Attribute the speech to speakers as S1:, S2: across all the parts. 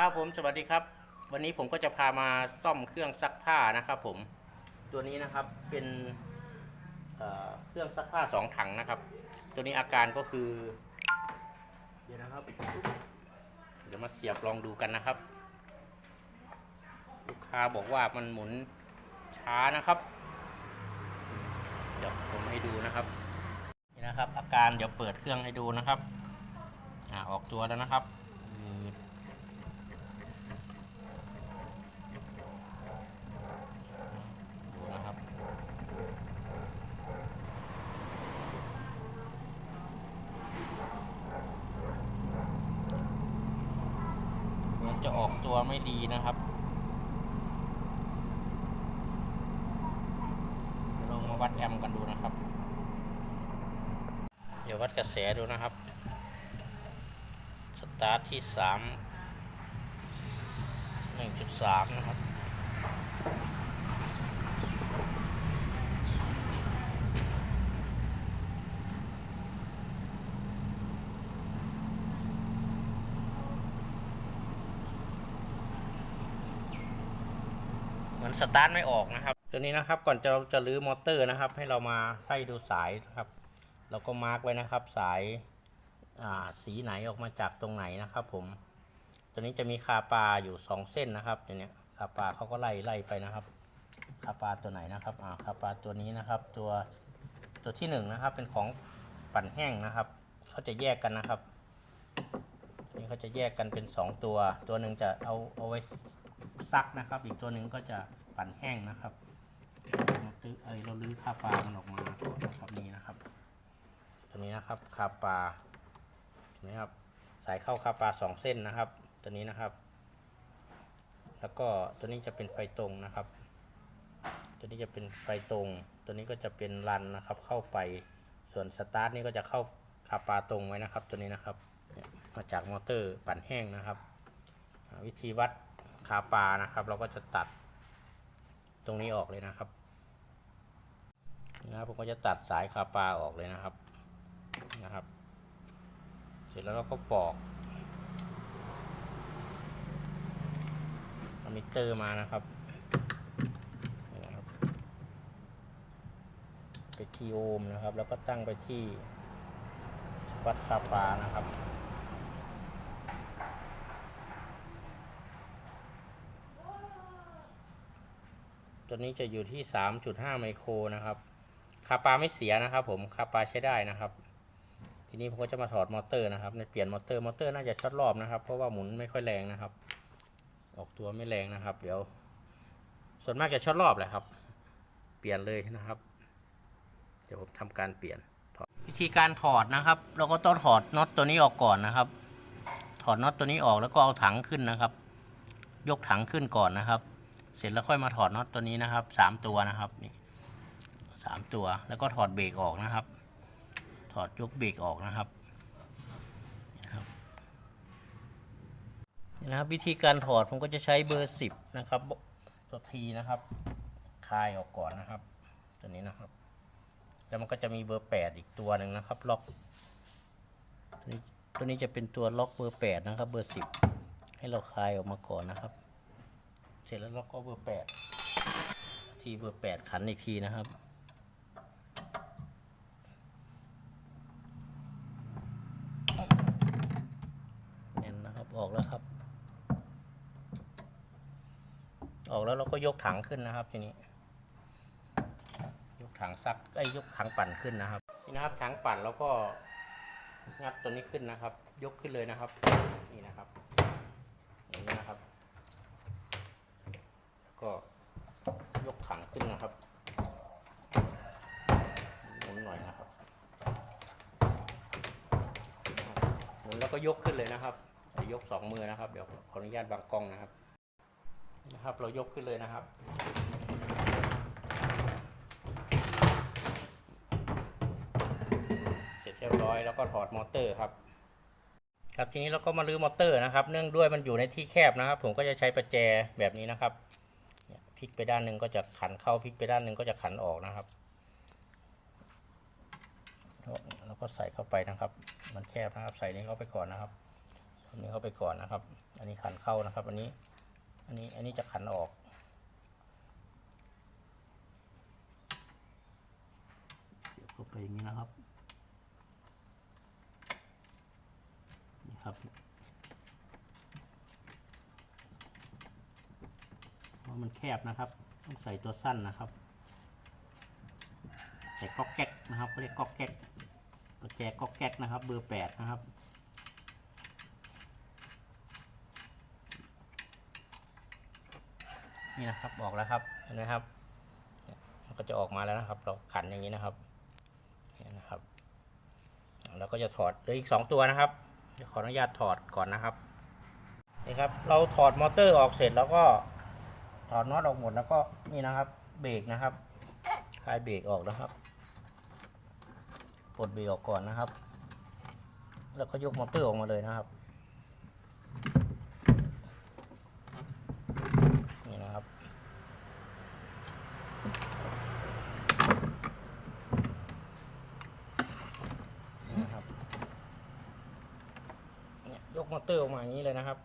S1: ครับผมสวัสดีครับ วันนี้ผมก็จะพามาซ่อมเครื่องซักผ้านะครับผมตัวนี้นะครับเป็นเเครื่องซักผ้าสองถังนะครับ ตัวนี้อาการก็คือ เดี๋ยวนะครับ เดี๋ยวมาเสียบลองดูกันนะครับ ลูกค้าบอกว่ามันหมุนช้านะครับเดี๋ยวผมให้ดูนะครับนี่นะครับ อาการเดี๋ยวเปิดเครื่องให้ดูนะครับอ่าออกตัวแล้วนะครับอืม ดูนะครับ เหมือน จะออกตัวไม่ดีนะครับลองมาวัดแอมป์กันดูนะครับ เดี๋ยววัดกระแสดูนะครับ สตาร์ทที่สามหนึ่งจุดสามนะครับ เหมือน สตาร์ทไม่ออกนะครับ ตัวนี้นะครับก่อนจะเราจะรื้อมอเตอร์นะครับ ให้เรามาไล่ดูสายนะครับเราก็มาร์กไว้นะครับ สายอ่าสีไหนออกมาจากตรงไหนนะครับ ผม ตัวนี้จะมีคาปาอยู่สองเส้นนะครับตัวเนี้ยคาปาเขาก็ไล่ไล่ไปนะครับคาปาตัวไหนนะครับอ่าคาปาตัวนี้นะครับ ตัวตัวที่หนึ่งนะครับ เป็นของปั่นแห้งนะครับเขาจะแยกกันนะครับนี่เขาจะแยกกันเป็นสองตัว ตัวหนึ่งจะเอาเอาไว้ซักนะครับ อีกตัวหนึ่งก็จะ ปั่นแห้งนะครับเราตื้อเอยเราลื้อคาปลามันออกมานะครับนี่นะครับตัวนี้นะครับคาปลาเห็นไหมครับสายเข้าคาปลาสองเส้นนะครับ ตัวนี้นะครับ แล้วก็ตัวนี้จะเป็นไฟตรงนะครับ ตัวนี้จะเป็นไฟตรง ตัวนี้ก็จะเป็นรันนะครับ เข้าไฟส่วนสตาร์ทนี่ก็จะเข้าคาปลาตรงไว้นะครับ ตัวนี้นะครับมาจากมอเตอร์ปั่นแห้งนะครับ วิธีวัดคาปลานะครับ เราก็จะตัด ตรงนี้ออกเลยนะครับนะครับผมก็จะตัดสายคาปาออกเลยนะครับนะครับ เสร็จแล้วเราก็ปอกเอามิเตอร์มานะครับนะครับไปที่โอห์มนะครับ แล้วก็ตั้งไปที่วัดคาปานะครับ ตัวนี้จะอยู่ที่ 3.5 ไมโครนะครับคาปาไม่เสียนะครับ ผมคาปาใช้ได้นะครับ ทีนี้ผมก็จะมาถอดมอเตอร์นะครับในเปลี่ยนมอเตอร์มอเตอร์น่าจะช็อตรอบนะครับ เพราะว่าหมุนไม่ค่อยแรงนะครับ ออกตัวไม่แรงนะครับ เดี๋ยว ส่วนมากจะช็อตรอบแหละครับ เปลี่ยนเลยนะครับ เดี๋ยวผมทำการเปลี่ยนวิธีการถอดนะครับ เราก็ต้องถอดน็อตตัวนี้ออกก่อนนะครับ ถอดน็อตตัวนี้ออกแล้วก็เอาถังขึ้นนะครับ ยกถังขึ้นก่อนนะครับ เสร็จแล้วค่อยมาถอดน็อตตัวนี้นะครับสามตัวนะครับนี่สามตัวแล้วก็ถอดเบรกออกนะครับ ถอดยกเบรกออกนะครับนะครับนี่นะครับวิธีการถอดผมก็จะใช้เบอร์สิบนะครับตัวทีนะครับคลายออกก่อนนะครับ ตัวนี้นะครับ แล้วมันก็จะมีเบอร์แปดอีกตัวหนึ่งนะครับ ล็อกตัวนี้ตัวนี้จะเป็นตัวล็อกเบอร์แปดนะครับ เบอร์สิบให้เราคลายออกมาก่อนนะครับ เสร็จแล้วเราก็เบอร์แปดที่เบอร์แปดขันอีกทีนะครับแน่นนะครับออกแล้วครับ ออกแล้วเราก็ยกถังขึ้นนะครับทีนี้ ยกถังซักไอ้ยยกถังปั่นขึ้นนะครับนี่นะครับถังปั่นแล้วก็งัดตัวนี้ขึ้นนะครับ ยกขึ้นเลยนะครับ นี่นะครับอย่างนี้นะครับ ก็ยกถังขึ้นนะครับหมุนหน่อยนะครับหมุนแล้วก็ยกขึ้นเลยนะครับยกสองมือนะครับ เดี๋ยวขออนุญาตบางกล้องนะครับ นะครับ เรายกขึ้นเลยนะครับเสร็จเรียบร้อยแล้วก็ถอดมอเตอร์ครับ ครับทีนี้เราก็มาลื้อมอเตอร์นะครับ เนื่องด้วยมันอยู่ในที่แคบนะครับ ผมก็จะใช้ประแจแบบนี้นะครับ พลิกไปด้านหนึ่งก็จะขันเข้าพลิกไปด้านหนึ่งก็จะขันออกนะครับ แล้วก็ใส่เข้าไปนะครับ มันแคบนะครับ ใส่นี้เข้าไปก่อนนะครับอันนี้เข้าไปก่อนนะครับ อันนี้ขันเข้านะครับ อันนี้ อันนี้ อันนี้จะขันออกเสียบเข้าไปอย่างนี้นะครับ นี่ครับเพราะ มันแคบนะครับ ต้องใส่ตัวสั้นนะครับ ใส่ก๊อกแก๊กนะครับเรียกก๊อกแก๊กประแจก๊อกแก๊กนะครับ เบอร์แปดนะครับนี่นะครับออกแล้วครับเห็นไหมครับมันก็จะออกมาแล้วนะครับ เราขันอย่างนี้นะครับนี่นะครับเราก็จะถอดเหลืออีกสองตัวนะครับขออนุญาตถอดก่อนนะครับนี่ครับ เราถอดมอเตอร์ออกเสร็จแล้วก็ ถอดน็อตออกหมดแล้วก็นี่นะครับ เบรกนะครับคลายเบรกออกนะครับปลดเบรกออกก่อนนะครับ แล้วก็ยกมอเตอร์ออกมาเลยนะครับนี่นะครับ นี่นะครับเนี่ยยกมอเตอร์ออกมาอย่างนี้เลยนะครับ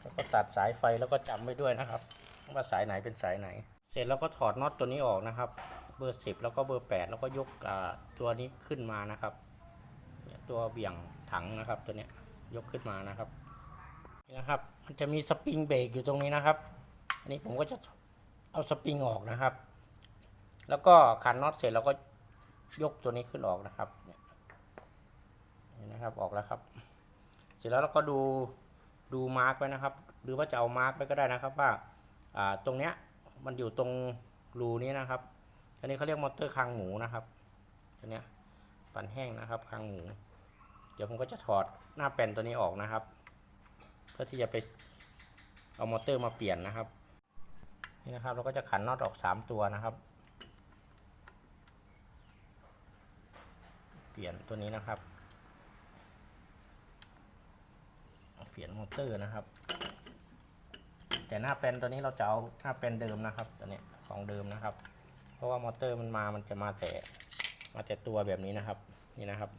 S1: แล้วก็ ตัดสายไฟแล้วก็จำไว้ด้วยนะครับ ว่าสายไหนเป็นสายไหน เสร็จแล้วก็ถอดน็อตตัวนี้ออกนะครับ เบอร์สิบแล้วก็เบอร์แปดแล้วก็ยกตัวนี้ขึ้นมานะครับตัวเบี่ยงถังนะครับ ตัวเนี้ยยกขึ้นมานะครับนี่นะครับ มันจะมีสปริงเบรกอยู่ตรงนี้นะครับ อันนี้ผมก็จะเอาสปริงออกนะครับ แล้วก็ขันน็อตเสร็จแล้วก็ยกตัวนี้ขึ้นออกนะครับนี่นะครับออกแล้วครับ เสร็จแล้วเราก็ดูดูมาร์กไว้นะครับ หรือว่าจะเอามาร์กไว้ก็ได้นะครับว่าตรงเนี้ยมันอยู่ตรงรูนี้นะครับ อันนี้เขาเรียกมอเตอร์คางหมูนะครับอันเนี้ยปั่นแห้งนะครับคางหมู เดี๋ยวผมก็จะถอดหน้าแป้นตัวนี้ออกนะครับ เพื่อที่จะไปเอามอเตอร์มาเปลี่ยนนะครับ นี่นะครับเราก็จะขันน็อตออกสามตัวนะครับ เปลี่ยนตัวนี้นะครับ เปลี่ยนมอเตอร์นะครับ แต่หน้าแปนตัวนี้เราจะเอาหน้าแปนเดิมนะครับตัวนี้ของเดิมนะครับ เพราะว่ามอเตอร์มันมามันจะมาแต่มาแต่ตัวแบบนี้นะครับนี่นะครับ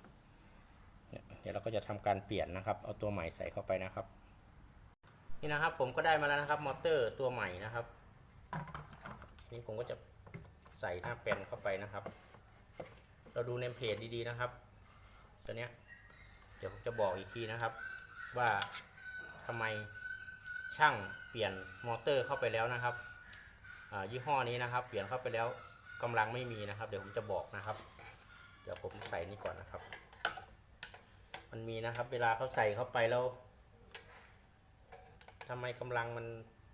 S1: เดี๋ยวเราก็จะทำการเปลี่ยนนะครับ เอาตัวใหม่ใส่เข้าไปนะครับ นี่นะครับ ผมก็ได้มาแล้วนะครับมอเตอร์ตัวใหม่นะครับนี่ผมก็จะใส่หน้าแปนเข้าไปนะครับ เราดูในเพจดีๆนะครับ ตัวเนี้ยเดี๋ยวผมจะบอกอีกทีนะครับ ว่าทำไม ช่างเปลี่ยนมอเตอร์เข้าไปแล้วนะครับยี่ห้อนี้นะครับ เปลี่ยนเข้าไปแล้วกำลังไม่มีนะครับ เดี๋ยวผมจะบอกนะครับ เดี๋ยวผมใส่นี่ก่อนนะครับ มันมีนะครับ เวลาเขาใส่เข้าไปแล้วทำไมกำลังมัน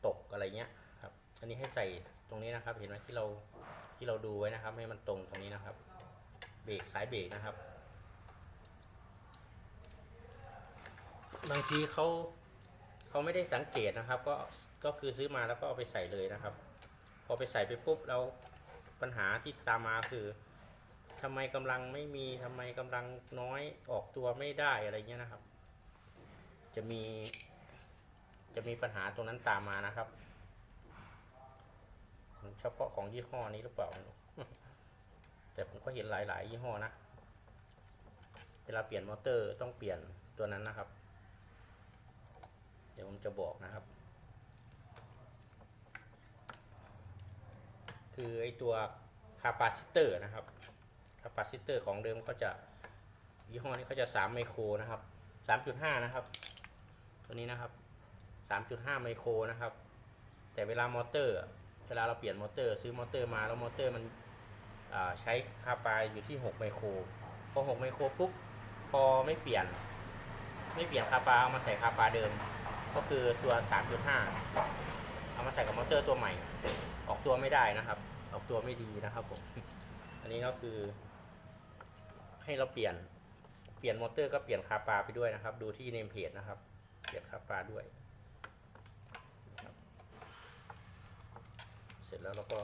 S1: ตกอะไรเงี้ยครับ อันนี้ให้ใส่ตรงนี้นะครับ เห็นไหมที่เราที่เราดูไว้นะครับ ให้มันตรงตรงนี้นะครับ เบรกสายเบรกนะครับ บางทีเขา เขาไม่ได้สังเกตนะครับ ก็ก็คือซื้อมาแล้วก็เอาไปใส่เลยนะครับ พอไปใส่ไปปุ๊บเราปัญหาที่ตามมาคือทำไมกำลังไม่มีทำไมกำลังน้อยออกตัวไม่ได้อะไรเงี้ยนะครับ จะมี จะมีปัญหาตรงนั้นตามมานะครับเฉพาะของยี่ห้อนี้หรือเปล่า แต่ผมก็เห็นหลาย ๆ ยี่ห้อนะ เวลาเปลี่ยนมอเตอร์ต้องเปลี่ยนตัวนั้นนะครับ เดี๋ยวผมจะบอกนะครับ คือไอตัวคาปาซิเตอร์นะครับคาปาซิเตอร์ของเดิมเขาจะยี่ห้อนี้เขาจะ 3 ไมโครนะครับ 3.5 นะครับ ตัวนี้นะครับ 3.5 ไมโครนะครับ แต่เวลามอเตอร์ เวลาเราเปลี่ยนมอเตอร์ ซื้อมอเตอร์มาแล้วมอเตอร์มันใช้คาปาอยู่ที่ 6 ไมโคร พอ 6 ไมโครปุ๊บ พอไม่เปลี่ยน ไม่เปลี่ยนคาปาเอามาใส่คาปาเดิม ก็คือตัว 3.5 เอามาใส่กับมอเตอร์ตัวใหม่ ออกตัวไม่ได้นะครับ ออกตัวไม่ดีนะครับผม อันนี้ก็คือ ให้เราเปลี่ยน เปลี่ยนมอเตอร์ก็เปลี่ยนคาปาไปด้วยนะครับ ดูที่เนมเพจนะครับ เปลี่ยนคาปาด้วย เสร็จแล้วเราก็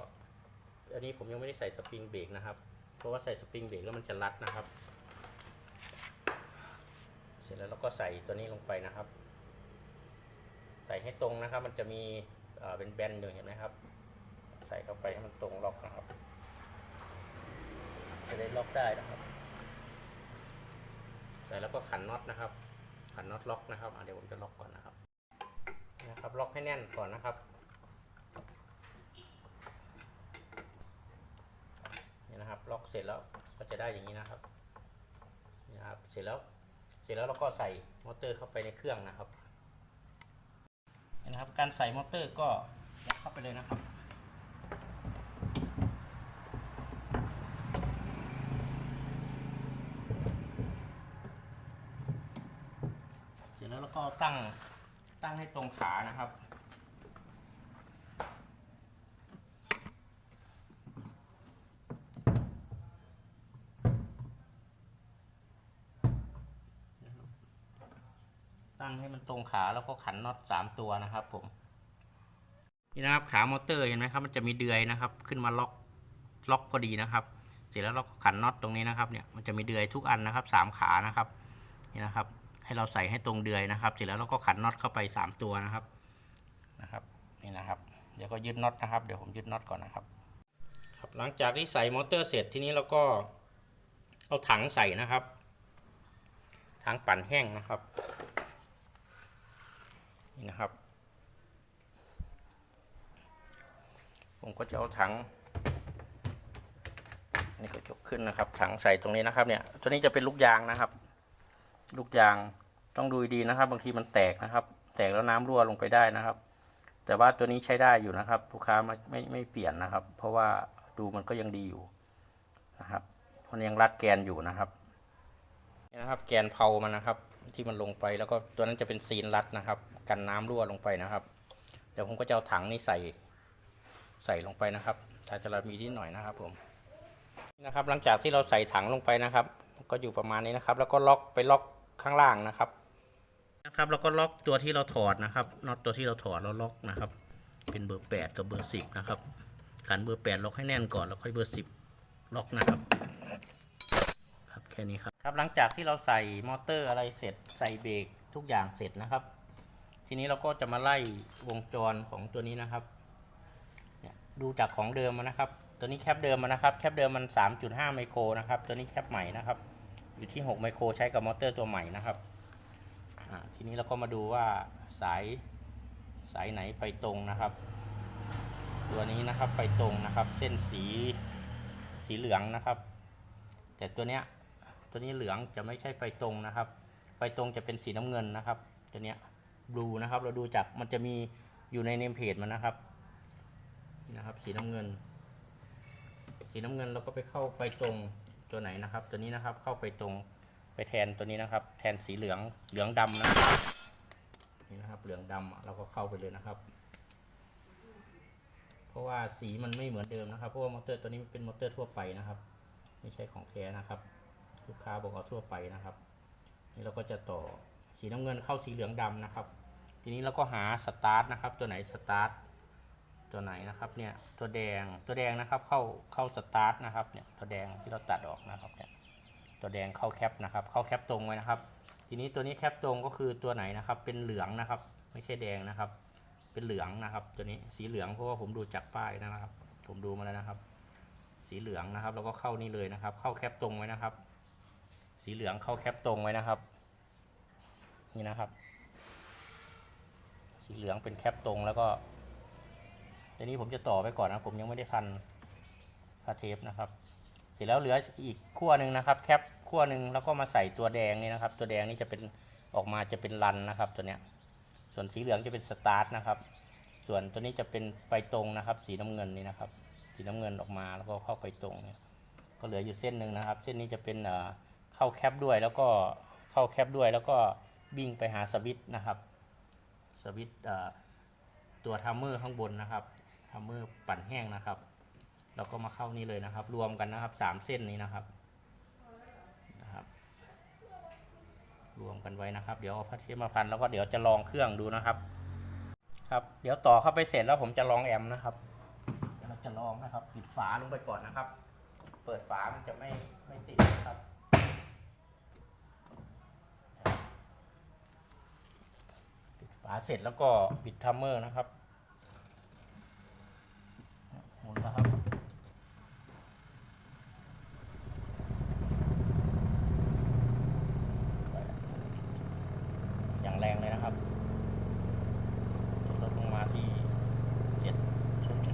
S1: อันนี้ผมยังไม่ได้ใส่สปริงเบรกนะครับ เพราะว่าใส่สปริงเบรกแล้วมันจะรัดนะครับ เสร็จแล้วเราก็ใส่ตัวนี้ลงไปนะครับ ใส่ให้ตรงนะครับ มันจะมีเป็นแบนอยู่เห็นไหมครับ ใส่เข้าไปให้มันตรงล็อกนะครับ จะได้ล็อกได้นะครับใส่แล้วก็ขันน็อตนะครับ ขันน็อตล็อกนะครับเดี๋ยวผมจะล็อกก่อนนะครับนะครับ ล็อกให้แน่นก่อนนะครับนี่นะครับ ล็อกเสร็จแล้วก็จะได้อย่างนี้นะครับนะครับ เสร็จแล้ว เสร็จแล้วเราก็ใส่มอเตอร์เข้าไปในเครื่องนะครับ นะครับ การใส่มอเตอร์ก็ยัดเข้าไปเลยนะครับเสร็จแล้วเราก็ตั้งตั้งให้ตรงขานะครับ ตรงขาแล้วก็ขันน็อตสามตัวนะครับ ผม นี่นะครับขามอเตอร์เห็นไหมครับ มันจะมีเดือยนะครับ ขึ้นมาล็อกล็อกพอดีนะครับ เสร็จแล้วเราก็ขันน็อตตรงนี้นะครับ เนี่ยมันจะมีเดือยทุกอันนะครับสามขานะครับนี่นะครับ ให้เราใส่ให้ตรงเดือยนะครับ เสร็จแล้วเราก็ขันน็อตเข้าไปสามตัวนะครับนะครับ นี่นะครับเดี๋ยวก็ยึดน็อตนะครับเดี๋ยวผมยึดน็อตก่อนนะครับ ครับหลังจากที่ใส่มอเตอร์เสร็จทีนี้เราก็เอาถังใส่นะครับถังปั่นแห้งนะครับ นี่นะครับ ผมก็จะเอาถังนี่ก็ยกขึ้นนะครับ ถังใส่ตรงนี้นะครับ เนี่ย ตัวนี้จะเป็นลูกยางนะครับ ลูกยางต้องดูดีนะครับ บางทีมันแตกนะครับ แตกแล้วน้ำรั่วลงไปได้นะครับ แต่ว่าตัวนี้ใช้ได้อยู่นะครับ ลูกค้าไม่ไม่ไม่เปลี่ยนนะครับ เพราะว่าดูมันก็ยังดีอยู่นะครับมันยังรัดแกนอยู่นะครับนี่นะครับ แกนเผามันนะครับ ที่มันลงไปแล้วก็ตัวนั้นจะเป็นซีนรัดนะครับ กันน้ำรั่วลงไปนะครับ เดี๋ยวผมก็จะเอาถังนี้ใส่ใส่ลงไปนะครับถ้าจะเรามีนิดหน่อยนะครับผมนี่นะครับ หลังจากที่เราใส่ถังลงไปนะครับ ก็อยู่ประมาณนี้นะครับ แล้วก็ล็อกไปล็อกข้างล่างนะครับนะครับแล้วก็ล็อกตัวที่เราถอดนะครับน็อตตัวที่เราถอดเราล็อกนะครับ เป็นเบอร์แปดกับเบอร์สิบนะครับขันเบอร์แปดล็อกให้แน่นก่อนแล้วค่อยเบอร์สิบล็อกนะครับครับแค่นี้ครับครับหลังจากที่เราใส่มอเตอร์อะไรเสร็จใส่เบรกทุกอย่างเสร็จนะครับ ทีนี้เราก็จะมาไล่วงจรของตัวนี้นะครับเนี่ยดูจากของเดิมมานะครับ ตัวนี้แคปเดิมมานะครับ แคปเดิมมัน 3.5 ไมโครนะครับ ตัวนี้แคปใหม่นะครับ อยู่ที่ 6 ไมโครใช้กับมอเตอร์ตัวใหม่นะครับทีนี้เราก็มาดูว่าสายสายไหนไปตรงนะครับ ตัวนี้นะครับไปตรงนะครับ เส้นสีสีเหลืองนะครับ แต่ตัวเนี้ยตัวนี้เหลืองจะไม่ใช่ไปตรงนะครับไปตรงจะเป็นสีน้ำเงินนะครับ ตัวเนี้ย บลูนะครับ เราดูจากมันจะมีอยู่ในเนมเพจมันนะครับนี่นะครับ สีน้ำเงิน สีน้ำเงินเราก็ไปเข้าไปตรงตัวไหนนะครับ ตัวนี้นะครับเข้าไปตรงไปแทนตัวนี้นะครับ แทนสีเหลืองเหลืองดำนะครับนี่นะครับ เหลืองดำเราก็เข้าไปเลยนะครับ เพราะว่าสีมันไม่เหมือนเดิมนะครับ เพราะว่ามอเตอร์ตัวนี้เป็นมอเตอร์ทั่วไปนะครับ ไม่ใช่ของแท้นะครับ ลูกค้าบอกเอาทั่วไปนะครับ นี่เราก็จะต่อสีน้ำเงินเข้าสีเหลืองดำนะครับ ทีนี้เราก็หาสตาร์ทนะครับ ตัวไหนสตาร์ทตัวไหนนะครับเนี่ยตัวแดงตัวแดงนะครับเข้าเข้าสตาร์ทนะครับเนี่ยตัวแดงที่เราตัดออกนะครับเนี่ยตัวแดงเข้าแคปนะครับ เข้าแคปตรงไว้นะครับ ทีนี้ตัวนี้แคปตรงก็คือตัวไหนนะครับ เป็นเหลืองนะครับ ไม่ใช่แดงนะครับ เป็นเหลืองนะครับ ตัวนี้สีเหลืองเพราะว่าผมดูจากป้ายนะครับ ผมดูมาแล้วนะครับ สีเหลืองนะครับ แล้วก็เข้านี่เลยนะครับ เข้าแคปตรงไว้นะครับ สีเหลืองเข้าแคปตรงไว้นะครับ นี่นะครับ สีเหลืองเป็นแคปตรงแล้วก็ทีนี้ผมจะต่อไปก่อนนะผมยังไม่ได้พันผ้าเทปนะครับ เสร็จแล้วเหลืออีกขั้วหนึ่งนะครับแคปขั้วหนึ่งแล้วก็มาใส่ตัวแดงนี่นะครับ ตัวแดงนี่จะเป็นออกมาจะเป็นรันนะครับตัวเนี้ยส่วนสีเหลืองจะเป็นสตาร์ทนะครับ ส่วนตัวนี้จะเป็นไปตรงนะครับ สีน้ำเงินนี่นะครับ สีน้ำเงินออกมาแล้วก็เข้าไปตรงเนี่ยก็เหลืออยู่เส้นหนึ่งนะครับ เส้นนี้จะเป็นเข้าแคปด้วยแล้วก็เข้าแคปด้วยแล้วก็บิ่งไปหาสวิตช์นะครับ วิตตัวทัมเมอร์ข้างบนนะครับทัมเมอร์ปั่นแห้งนะครับแล้วก็มาเข้านี่เลยนะครับ รวมกันนะครับสามเส้นนี้นะครับนะครับ รวมกันไว้นะครับ เดี๋ยวเอาพัดเทียมมาพันแล้วก็เดี๋ยวจะลองเครื่องดูนะครับ ครับ เดี๋ยวต่อเข้าไปเสร็จแล้วผมจะลองแอมนะครับเราจะลองนะครับ ปิดฝาลงไปก่อนนะครับ เปิดฝามันจะไม่ไม่ติดนะครับาเสร็จแล้วก็ปิดทัมเมอร์นะครับหมุล้วครับ อย่างแรงเลยนะครับลดลงมาที่7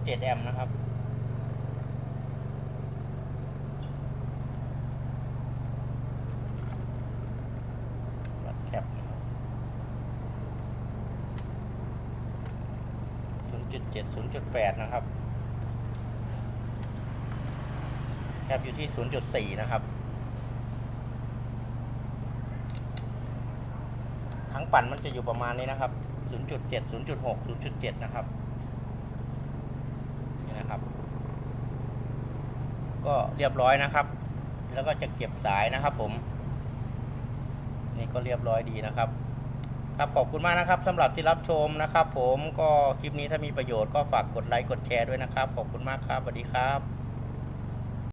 S1: 0.7แอมป์นะครับ 0.7 0.8นะครับแคปอยู่ที่0.4นะครับ ทั้งปั่นมันจะอยู่ประมาณนี้นะครับ0.7 0.6 0.7นะครับนี่นะครับ ก็เรียบร้อยนะครับ แล้วก็จะเก็บสายนะครับผม นี่ก็เรียบร้อยดีนะครับ ครับขอบคุณมากนะครับสำหรับที่รับชมนะครับ ผมก็คลิปนี้ถ้ามีประโยชน์ก็ฝากกดไลค์กดแชร์ด้วยนะครับ ขอบคุณมากครับสวัสดีครับ